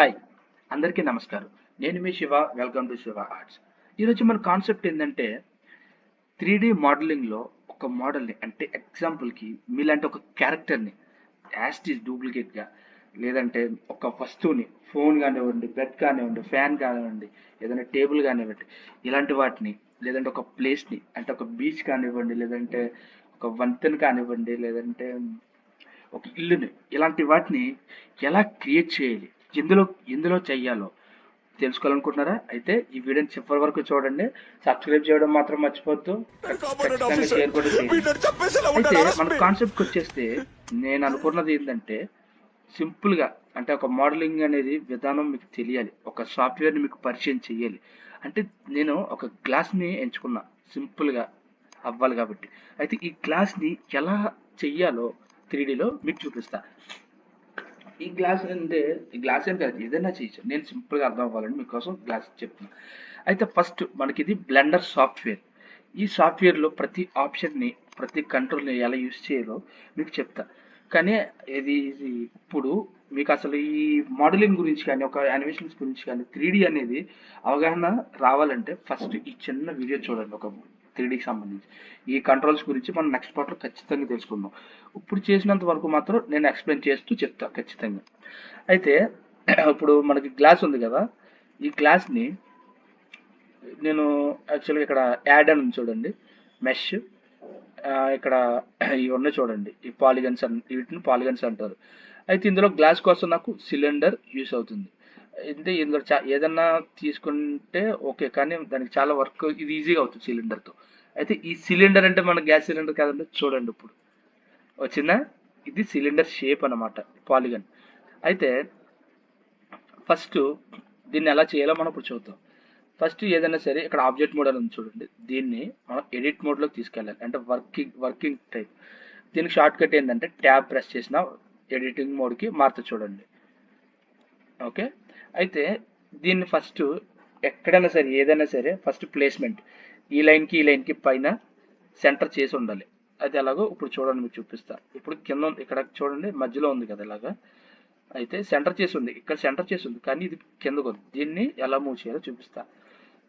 Hi. అందరికీ నమస్కారం. నేను మీ Shiva welcome to Shiva arts ఈరోజు మన కాన్సెప్ట్ ఏంటంటే త్రీ డి మోడలింగ్లో ఒక మోడల్ని అంటే ఎగ్జాంపుల్కి మీలాంటి ఒక క్యారెక్టర్ని యాస్టీస్ డూప్లికేట్గా లేదంటే ఒక వస్తువుని ఫోన్ కానివ్వండి బెడ్ కానివ్వండి ఫ్యాన్ కానివ్వండి ఏదైనా టేబుల్ కానివ్వండి ఇలాంటి వాటిని లేదంటే ఒక ప్లేస్ని అంటే ఒక బీచ్ కానివ్వండి లేదంటే ఒక వంతెన కానివ్వండి లేదంటే ఒక ఇల్లుని ఇలాంటి వాటిని ఎలా క్రియేట్ చేయాలి? ఎందులో ఎందులో చెయ్యాలో. తెలుసుకోవాలనుకుంటున్నారా? అయితే ఈ వీడియోని చివరి వరకు చూడండి. సబ్స్క్రైబ్ చేయడం మాత్రం మర్చిపోద్దు అయితే మన కాన్సెప్ట్కి వచ్చేస్తే నేను అనుకున్నది ఏంటంటే సింపుల్గా అంటే ఒక మోడలింగ్ అనేది విధానం మీకు తెలియాలి. ఒక సాఫ్ట్వేర్ని మీకు పరిచయం చేయాలి అంటే నేను ఒక గ్లాస్ని ఎంచుకున్నా. సింపుల్గా అవ్వాలి కాబట్టి. అయితే ఈ గ్లాస్ని ఎలా చెయ్యాలో త్రీడీలో మీకు చూపిస్తా. ఈ గ్లాస్ అంటే ఈ గ్లాస్ ఏం కాదు ఏదైనా చేయొచ్చు. నేను సింపుల్గా అర్థం అవ్వాలని మీకోసం గ్లాస్ చెప్తున్నా. అయితే ఫస్ట్ మనకి ఇది బ్లెండర్ సాఫ్ట్వేర్. ఈ సాఫ్ట్వేర్లో ప్రతి ఆప్షన్ని ప్రతి కంట్రోల్ని ఎలా యూస్ చేయాలో మీకు చెప్తా. కానీ ఇది ఇది ఇప్పుడు మీకు అసలు ఈ మోడలింగ్ గురించి కానీ ఒక యానిమేషన్స్ గురించి కానీ త్రీ అనేది అవగాహన రావాలంటే ఫస్ట్ ఈ చిన్న వీడియో చూడండి ఒక త్రీడీకి సంబంధించి. ఈ కంట్రోల్స్ గురించి మనం నెక్స్ట్ పార్ట్లో ఖచ్చితంగా తెలుసుకుందాం. ఇప్పుడు చేసినంత వరకు మాత్రం నేను ఎక్స్ప్లెయిన్ చేస్తూ చెప్తా ఖచ్చితంగా. అయితే ఇప్పుడు మనకి గ్లాస్ ఉంది కదా ఈ గ్లాస్ని నేను యాక్చువల్గా ఇక్కడ యాడ్ అని చూడండి. మెష్ ఇక్కడ ఇవి ఉన్నాయి చూడండి. ఈ పాలిగన్స్ అన్ వీటిని పాలిగన్స్ అంటారు. అయితే ఇందులో గ్లాస్ కోసం నాకు సిలిండర్ యూస్ అవుతుంది. అంటే ఇందులో చా ఏదన్నా తీసుకుంటే ఓకే కానీ దానికి చాలా వర్క్ ఇది ఈజీగా అవుతుంది సిలిండర్తో అయితే ఈ సిలిండర్ అంటే మన గ్యాస్ సిలిండర్ కాదండి చూడండి ఇప్పుడు. వచ్చిందా? ఇది సిలిండర్ షేప్ అన్నమాట పాలిగన్ అయితే ఫస్ట్ దీన్ని ఎలా చేయాలో మనం ఇప్పుడు చూద్దాం. ఫస్ట్ ఏదైనా సరే ఇక్కడ ఆబ్జెక్ట్ మోడ్ అని ఉంది చూడండి. దీన్ని మనం ఎడిట్ మోడ్లోకి తీసుకెళ్ళాలి. అంటే వర్కింగ్ వర్కింగ్ టైప్ దీనికి షార్ట్ కట్ ఏంటంటే ట్యాబ్ ప్రెస్ చేసిన ఎడిటింగ్ మోడ్కి మారుతుంది చూడండి. ఓకే? అయితే దీన్ని ఫస్ట్ ఎక్కడైనా సరే ఏదైనా సరే ఫస్ట్ ప్లేస్మెంట్ ఈ లైన్కి ఈ లైన్కి పైన సెంటర్ చేసి ఉండాలి. అది ఎలాగో ఇప్పుడు చూడండి మీకు చూపిస్తాను ఇప్పుడు కింద ఉంది- ఇక్కడ చూడండి మధ్యలో ఉంది కదా ఇలాగా. అయితే సెంటర్ చేసి ఉంది ఇక్కడ సెంటర్ చేసి ఉంది కానీ ఇది కిందకు దీన్ని ఎలా మూవ్ చేయాలో చూపిస్తా.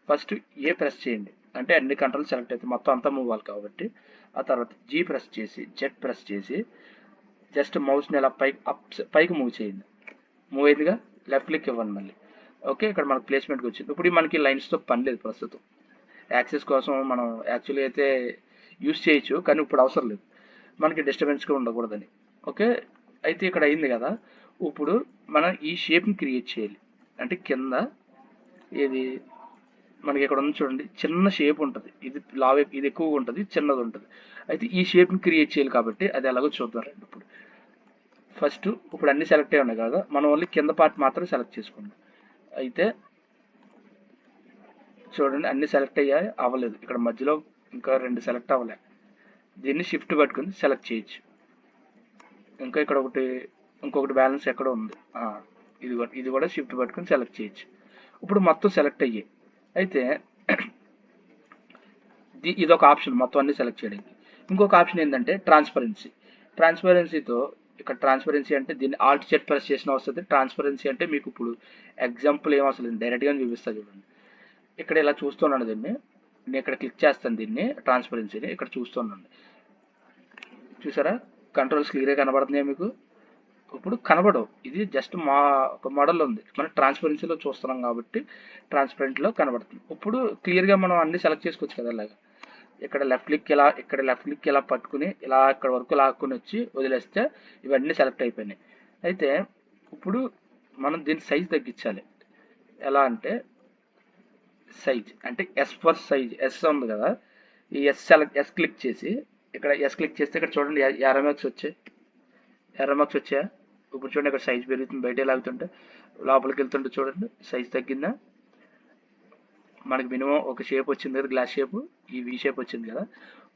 ఫస్ట్ ఏ ప్రెస్ చేయండి. అంటే అన్ని కంట్రోల్ సెలెక్ట్ అయితే మొత్తం అంతా మూవ్ అవ్వాలి కాబట్టి ఆ తర్వాత జీ ప్రెస్ చేసి జెడ్ ప్రెస్ చేసి జస్ట్ మౌస్ని ఎలా పైకి అప్ పైకి మూవ్ చేయండి. మూవ్ అయిందిగా? లెఫ్ట్ క్లిక్ ఇవ్వండి మళ్ళీ. ఓకే ఇక్కడ మనకి ప్లేస్మెంట్కి వచ్చింది. ఇప్పుడు మనకి లైన్స్తో పని లేదు ప్రస్తుతం. యాక్సెస్ కోసం మనం యాక్చువల్లీ అయితే యూస్ చేయొచ్చు కానీ ఇప్పుడు అవసరం లేదు. మనకి డిస్టర్బెన్స్గా ఉండకూడదని. ఓకే అయితే ఇక్కడ అయింది కదా. ఇప్పుడు మనం ఈ షేప్ని క్రియేట్ చేయాలి. అంటే కింద ఇది మనకి ఇక్కడ ఉంది చూడండి. చిన్న షేప్ ఉంటుంది. ఇది లావ్ ఇది ఎక్కువగా ఉంటుంది చిన్నది ఉంటుంది. అయితే ఈ షేప్ని క్రియేట్ చేయాలి కాబట్టి అది ఎలాగో చూద్దాం రండి ఇప్పుడు. ఫస్ట్ ఇప్పుడు అన్ని సెలెక్ట్ అయి ఉన్నాయి కదా. మనం ఓన్లీ కింద పార్ట్ మాత్రం సెలెక్ట్ చేసుకున్నాం. అయితే చూడండి అన్ని సెలెక్ట్ అయ్యాయి అవ్వలేదు. ఇక్కడ మధ్యలో ఇంకా రెండు సెలెక్ట్ అవ్వలే. దీన్ని షిఫ్ట్ పట్టుకుని సెలెక్ట్ చేయొచ్చు. ఇంకా ఇక్కడ ఒకటి ఇంకొకటి బ్యాలెన్స్ ఎక్కడ ఉంది. ఇది కూడా ఇది కూడా షిఫ్ట్ పట్టుకుని సెలెక్ట్ చేయొచ్చు. ఇప్పుడు మొత్తం సెలెక్ట్ అయ్యాయి. అయితే ఇది ఒక ఆప్షన్ మొత్తం అన్ని సెలెక్ట్ చేయడానికి. ఇంకొక ఆప్షన్ ఏంటంటే ట్రాన్స్పరెన్సీ ట్రాన్స్పరెన్సీతో ఇక్కడ ట్రాన్స్పరెన్సీ అంటే దీన్ని ఆల్ట్ చెట్ ప్రెస్ చేసిన వస్తుంది ట్రాన్స్పరెన్సీ అంటే మీకు ఇప్పుడు ఎగ్జాంపుల్ ఏం అసలు డైరెక్ట్గా చూపిస్తా చూడండి. ఇక్కడ ఇలా చూస్తున్నాను దీన్ని. నేను ఇక్కడ క్లిక్ చేస్తాను దీన్ని ట్రాన్స్పరెన్సీని ఇక్కడ చూస్తున్నాను. చూసారా? కంట్రోల్స్ క్లియర్గా కనబడుతున్నాయి మీకు? ఇప్పుడు కనబడవు. ఇది జస్ట్ మా ఒక మోడల్ ఉంది. మనం ట్రాన్స్పరెన్సీలో చూస్తున్నాం కాబట్టి ట్రాన్స్పరెంట్లో కనబడుతుంది. ఇప్పుడు క్లియర్గా మనం అన్ని సెలెక్ట్ చేసుకోవచ్చు కదా అలాగా? ఇక్కడ లెఫ్ట్ క్లిక్ ఇలా ఇక్కడ లెఫ్ట్ క్లిక్ ఇలా పట్టుకుని ఇలా ఇక్కడ వరకు లాక్కుని వచ్చి వదిలేస్తే ఇవన్నీ సెలెక్ట్ అయిపోయినాయి. అయితే ఇప్పుడు మనం దీని సైజ్ తగ్గించాలి. ఎలా అంటే సైజ్ అంటే ఎస్ ఫర్ సైజ్ ఎస్ ఉంది కదా. ఈ ఎస్ సెలెక్ట్ ఎస్ క్లిక్ చేసి ఇక్కడ ఎస్ క్లిక్ చేస్తే ఇక్కడ చూడండి ఎర్రమెక్స్ వచ్చాయి? ఎర్రమెక్స్ వచ్చాయా? ఇప్పుడు చూడండి ఇక్కడ సైజ్ పెరుగుతుంది బయట లాగుతుంటే లోపలికి వెళ్తుంటే చూడండి సైజ్ తగ్గిందా? మనకి మినిమం ఒక షేప్ వచ్చింది కదా గ్లాస్ షేప్ ఈ వి షేప్ వచ్చింది కదా.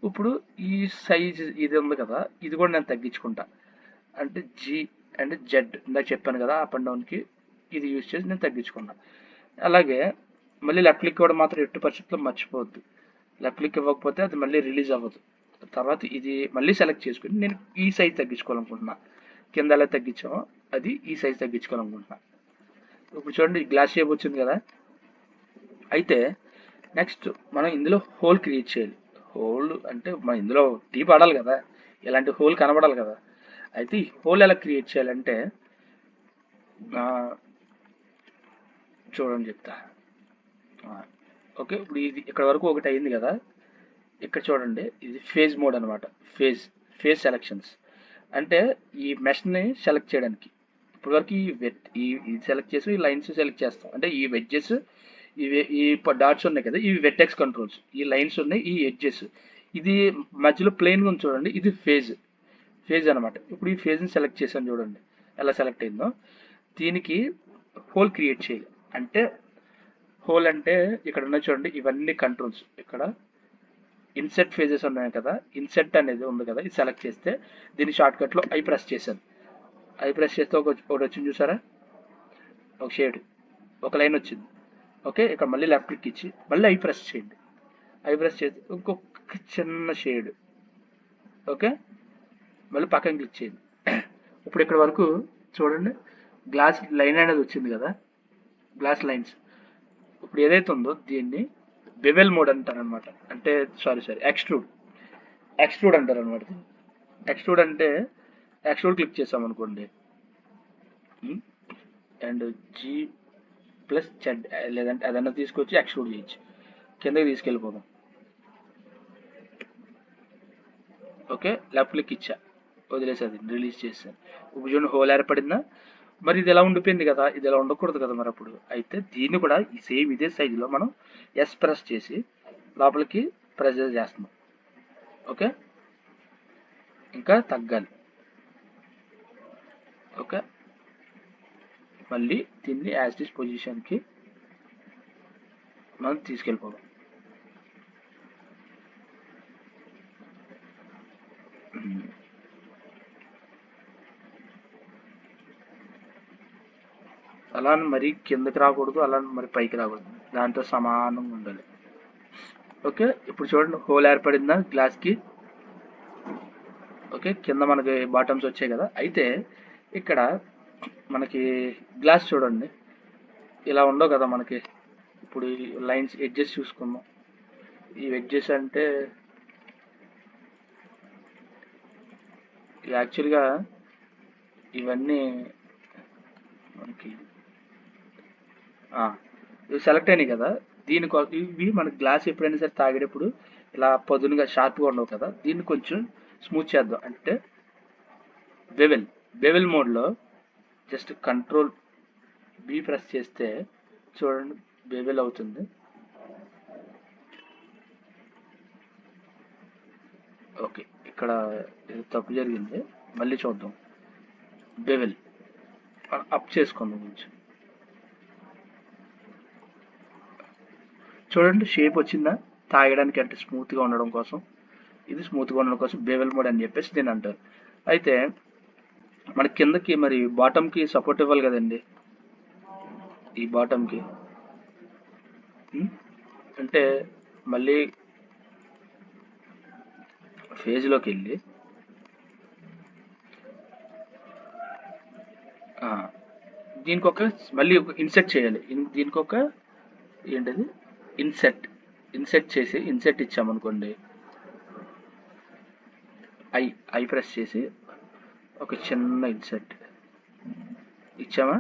ఇప్పుడు ఈ సైజ్ ఇది ఉంది కదా ఇది కూడా నేను తగ్గించుకుంటా. అంటే జీ అండ్ జెడ్ ఇందాక చెప్పాను కదా అప్ అండ్ డౌన్కి ఇది యూజ్ చేసి నేను తగ్గించుకున్నా అలాగే మళ్ళీ లెఫ్ట్ క్లిక్ ఇవ్వడం మాత్రం ఎట్టు పరిస్థితుల్లో మర్చిపోవద్దు. లెఫ్ట్ క్లిక్ ఇవ్వకపోతే అది మళ్ళీ రిలీజ్ అవ్వదు. తర్వాత ఇది మళ్ళీ సెలెక్ట్ చేసుకుని నేను ఈ సైజ్ తగ్గించుకోవాలనుకుంటున్నా. కింద ఎలా తగ్గించామో అది ఈ సైజ్ తగ్గించుకోవాలనుకుంటున్నా. ఇప్పుడు చూడండి గ్లాస్ షేప్ వచ్చింది కదా అయితే నెక్స్ట్ మనం ఇందులో హోల్ క్రియేట్ చేయాలి. హోల్ అంటే మనం ఇందులో టీ పడాలి కదా. ఇలాంటి హోల్ కనబడాలి కదా. అయితే ఈ హోల్ ఎలా క్రియేట్ చేయాలంటే చూడండి చెప్తా. ఓకే ఇప్పుడు ఇది ఇక్కడ వరకు ఒకటి అయింది కదా. ఇక్కడ చూడండి ఇది ఫేజ్ మోడ్ అనమాట ఫేజ్ ఫేజ్ సెలక్షన్స్ అంటే ఈ మెష్ని సెలెక్ట్ చేయడానికి. ఇప్పటివరకు ఈ వెట్ ఈ ఇది సెలెక్ట్ చేసి ఈ లైన్స్ సెలెక్ట్ చేస్తాం. అంటే ఈ వెడ్జెస్ ఇవి ఈ డాట్స్ ఉన్నాయి కదా ఇవి వెటెక్స్ కంట్రోల్స్ ఈ లైన్స్ ఉన్నాయి ఈ ఎడ్జెస్ ఇది మధ్యలో ప్లెయిన్గా ఉంది చూడండి ఇది ఫేజ్ ఫేజ్ అనమాట ఇప్పుడు ఈ ఫేజ్ని సెలెక్ట్ చేశాను చూడండి. ఎలా సెలెక్ట్ అయిందో. దీనికి హోల్ క్రియేట్ చేయాలి. అంటే హోల్ అంటే ఇక్కడ ఉన్న చూడండి ఇవన్నీ కంట్రోల్స్ ఇక్కడ ఇన్సెట్ ఫేజెస్ ఉన్నాయి కదా ఇన్సెట్ అనేది ఉంది కదా ఇది సెలెక్ట్ చేస్తే దీని షార్ట్ కట్లో ఐ ప్రెస్ చేశాను. ఐ ప్రెస్ చేస్తే ఒక ఒకటి వచ్చింది చూసారా? ఒక షేడ్ ఒక లైన్ వచ్చింది. ఓకే? ఇక్కడ మళ్ళీ లెఫ్ట్ క్లిక్ ఇచ్చి మళ్ళీ ఐ ప్రెస్ చేయండి. ఐ ప్రెస్ చేసి ఇంకొక చిన్న షేడ్ ఓకే? మళ్ళీ పక్కన క్లిక్ చేయండి. ఇప్పుడు ఇక్కడ వరకు చూడండి గ్లాస్ లైన్ అనేది వచ్చింది కదా? గ్లాస్ లైన్స్ ఇప్పుడు ఏదైతే ఉందో దీన్ని బెవెల్ మోడ్ అంటారు అనమాట అంటే సారీ సారీ ఎక్స్ట్రూడ్ ఎక్స్ట్రూడ్ అంటారు అనమాట ఎక్స్ట్రూడ్ అంటే ఎక్స్ట్రూడ్ క్లిక్ చేసాం అనుకోండి అండ్ జీ ప్లస్ చెడ్ లేదంటే ఏదైనా తీసుకొచ్చి ఎక్స్క్లూడ్ చేయొచ్చు. కిందకి తీసుకెళ్ళిపోదాం. ఓకే? లెఫ్ట్ క్లిక్ ఇచ్చా. వదిలేసేది రిలీజ్ చేశాను ఇప్పుడు చూడండి హోల్ ఏర్పడిందా? మరి ఇది ఎలా ఉండిపోయింది కదా? ఇది ఎలా ఉండకూడదు కదా మరి అప్పుడు? అయితే దీన్ని కూడా ఈ సేమ్ ఇదే సైజులో మనం ఎస్ ప్రెస్ చేసి లోపలికి ప్రెజర్ చేస్తున్నాం ఓకే? ఇంకా తగ్గాలి. ఓకే? మళ్ళీ దీన్ని యాజ్ పొజిషన్ పొజిషన్కి మనం తీసుకెళ్ళిపోదాం. అలా అని మరీ కిందకి రాకూడదు అలా అని మరి పైకి రాకూడదు. దాంతో సమానంగా ఉండాలి. ఓకే ఇప్పుడు చూడండి హోల్ ఏర్పడిందా? గ్లాస్కి ఓకే కింద మనకి బాటమ్స్ వచ్చాయి కదా. అయితే ఇక్కడ మనకి గ్లాస్ చూడండి. ఇలా ఉండవు కదా మనకి. ఇప్పుడు ఈ లైన్స్ ఎడ్జెస్ చూసుకుందాం. ఈ ఎడ్జెస్ అంటే యాక్చువల్గా ఇవన్నీ మనకి ఇవి సెలెక్ట్ అయినాయి కదా. దీని ఇవి మన గ్లాస్ ఎప్పుడైనా సరే తాగేటప్పుడు ఇలా పదునుగా షార్ప్గా ఉండవు కదా. దీన్ని కొంచెం స్మూత్ చేద్దాం. అంటే బెవెల్ బెవెల్ మోడ్లో జస్ట్ కంట్రోల్ బి ప్రెస్ చేస్తే చూడండి బెవెల్ అవుతుంది. ఓకే ఇక్కడ తప్పు జరిగింది. మళ్ళీ చూద్దాం. బెవెల్ అప్ చేసుకుందాం కొంచెం. చూడండి షేప్ వచ్చిందా? తాగడానికి అంటే స్మూత్గా ఉండడం కోసం. ఇది స్మూత్గా ఉండడం కోసం బేవెల్ మోడ్ అని చెప్పేసి నేను అంటారు అయితే మన కిందకి మరి బాటమ్కి సపోర్ట్ ఇవ్వాలి కదండి. ఈ బాటమ్కి. అంటే మళ్ళీ ఫేజ్లోకి వెళ్ళి దీనికొక దీనికి ఒక మళ్ళీ ఒక ఇన్సెట్ చేయాలి. దీనికొక దీనికి ఒక ఏంటది? ఇన్సెట్ ఇన్సెట్ చేసి ఇన్సెట్ ఇచ్చామనుకోండి. ఐ ఐ ప్రెస్ చేసి ఒక చిన్న ఇన్సెట్ ఇచ్చామా?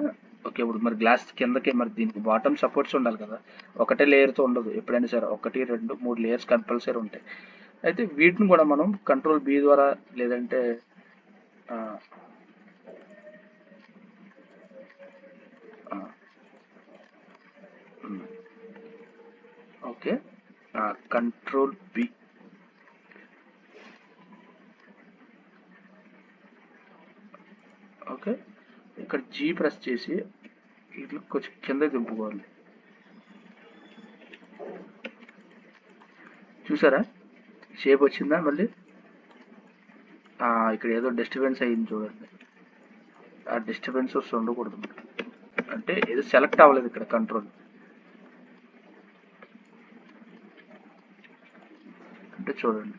ఓకే ఇప్పుడు మరి గ్లాస్ కిందకి మరి దీనికి బాటమ్ సపోర్ట్స్ ఉండాలి కదా. ఒకటే లేయర్తో ఉండదు. ఎప్పుడైనా సరే ఒకటి రెండు మూడు లేయర్స్ కంపల్సరీ ఉంటాయి. అయితే వీటిని కూడా మనం కంట్రోల్ బి ద్వారా లేదంటే ఓకే కంట్రోల్ బి ఓకే ఇక్కడ జీ ప్రెస్ చేసి ఇట్లా కొంచెం కింద దింపుకోవాలి. చూసారా? షేప్ వచ్చిందా మళ్ళీ? ఇక్కడ ఏదో డిస్టర్బెన్స్ అయింది చూడండి. ఆ డిస్టర్బెన్స్ వస్తు ఉండకూడదు అంటే ఏదో సెలెక్ట్ అవ్వలేదు ఇక్కడ కంట్రోల్ అంటే చూడండి.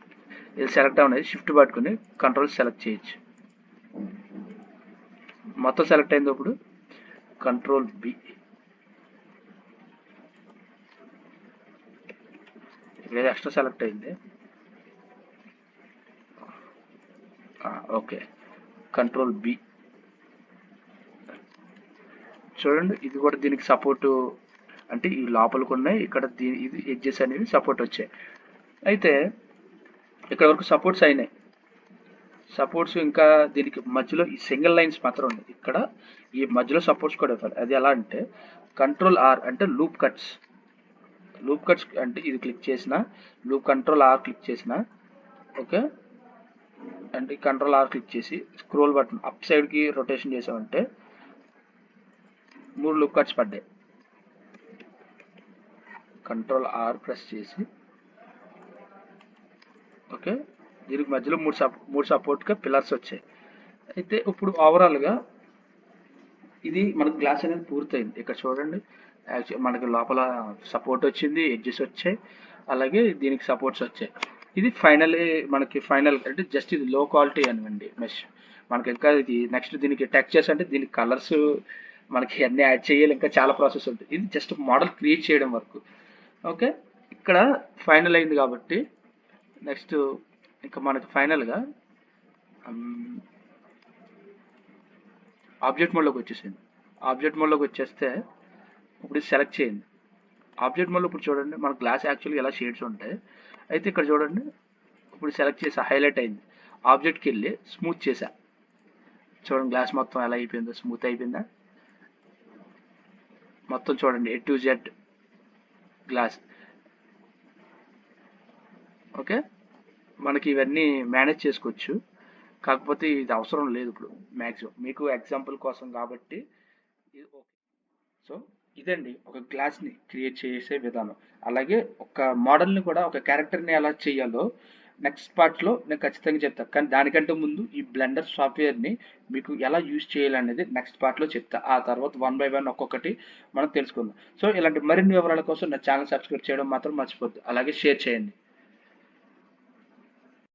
ఇది సెలెక్ట్ అవ్వలేదు. షిఫ్ట్ పట్టుకుని కంట్రోల్ సెలెక్ట్ చేయొచ్చు. మొత్తం సెలెక్ట్ అయింది ఇప్పుడు. కంట్రోల్ బి లేదా ఎక్స్ట్రా సెలెక్ట్ అయింది. ఓకే కంట్రోల్ బి చూడండి ఇది కూడా దీనికి సపోర్టు అంటే ఈ లోపలికి ఉన్నాయి ఇక్కడ దీని ఇది ఎడ్జెస్ అనేవి సపోర్ట్ వచ్చాయి. అయితే ఇక్కడ వరకు సపోర్ట్స్ అయినాయి సపోర్ట్స్ ఇంకా దీనికి మధ్యలో ఈ సింగిల్ లైన్స్ మాత్రం ఉన్నాయి. ఇక్కడ ఈ మధ్యలో సపోర్ట్స్ కూడా ఇవ్వాలి. అది ఎలా అంటే కంట్రోల్ ఆర్ అంటే లూప్ కట్స్ లూప్ కట్స్ అంటే ఇది క్లిక్ చేసిన లూప్ కంట్రోల్ ఆర్ క్లిక్ చేసిన ఓకే అంటే కంట్రోల్ ఆర్ క్లిక్ చేసి స్క్రోల్ బటన్ అప్ సైడ్కి రొటేషన్ చేసామంటే మూడు లూప్ కట్స్ పడ్డాయి. కంట్రోల్ ఆర్ ప్రెస్ చేసి ఓకే దీనికి మధ్యలో మూడు సప్ మూడు సపోర్ట్గా పిల్లర్స్ వచ్చాయి. అయితే ఇప్పుడు ఓవరాల్గా ఇది మనకు గ్లాస్ అనేది పూర్తయింది. ఇక్కడ చూడండి. యాక్చువల్ మనకి లోపల సపోర్ట్ వచ్చింది ఎడ్జెస్ వచ్చాయి. అలాగే దీనికి సపోర్ట్స్ వచ్చాయి. ఇది ఫైనల్ మనకి ఫైనల్ అంటే జస్ట్ ఇది లో క్వాలిటీ అనివ్వండి మెష్ మనకి ఇంకా ఇది నెక్స్ట్ దీనికి టెక్చర్స్ అంటే దీనికి కలర్స్ మనకి అన్ని యాడ్ చేయాలి. ఇంకా చాలా ప్రాసెస్ ఉంటుంది. ఇది జస్ట్ మోడల్ క్రియేట్ చేయడం వరకు. ఓకే ఇక్కడ ఫైనల్ అయింది కాబట్టి నెక్స్ట్ ఇంకా మనకి ఫైనల్గా ఆబ్జెక్ట్ మోడ్లోకి వచ్చేసింది ఆబ్జెక్ట్ మోడ్లోకి వచ్చేస్తే ఇప్పుడు సెలెక్ట్ చేయండి. ఆబ్జెక్ట్ మోడ్లో ఇప్పుడు చూడండి మన గ్లాస్ యాక్చువల్గా ఎలా షేడ్స్ ఉంటాయి. అయితే ఇక్కడ చూడండి ఇప్పుడు సెలెక్ట్ చేసా హైలైట్ అయింది. ఆబ్జెక్ట్కి వెళ్ళి స్మూత్ చేశా. చూడండి గ్లాస్ మొత్తం ఎలా అయిపోయిందో స్మూత్ అయిపోయిందా? మొత్తం చూడండి A to Z glass okay మనకి ఇవన్నీ మేనేజ్ చేసుకోవచ్చు. కాకపోతే ఇది అవసరం లేదు ఇప్పుడు మ్యాక్సిమం మీకు ఎగ్జాంపుల్ కోసం కాబట్టి సో ఇదండి ఒక గ్లాస్ని క్రియేట్ చేసే విధానం. అలాగే ఒక మోడల్ని కూడా ఒక క్యారెక్టర్ని ఎలా చేయాలో నెక్స్ట్ పార్ట్లో నేను ఖచ్చితంగా చెప్తాను కానీ దానికంటే ముందు ఈ బ్లెండర్ సాఫ్ట్వేర్ని మీకు ఎలా యూజ్ చేయాలనేది నెక్స్ట్ పార్ట్లో చెప్తా. ఆ తర్వాత వన్ బై వన్ ఒక్కొక్కటి మనం తెలుసుకుందాం. సో ఇలాంటి మరిన్ని వివరాల కోసం నా ఛానల్ సబ్స్క్రైబ్ చేయడం మాత్రం మర్చిపోద్దు అలాగే షేర్ చేయండి.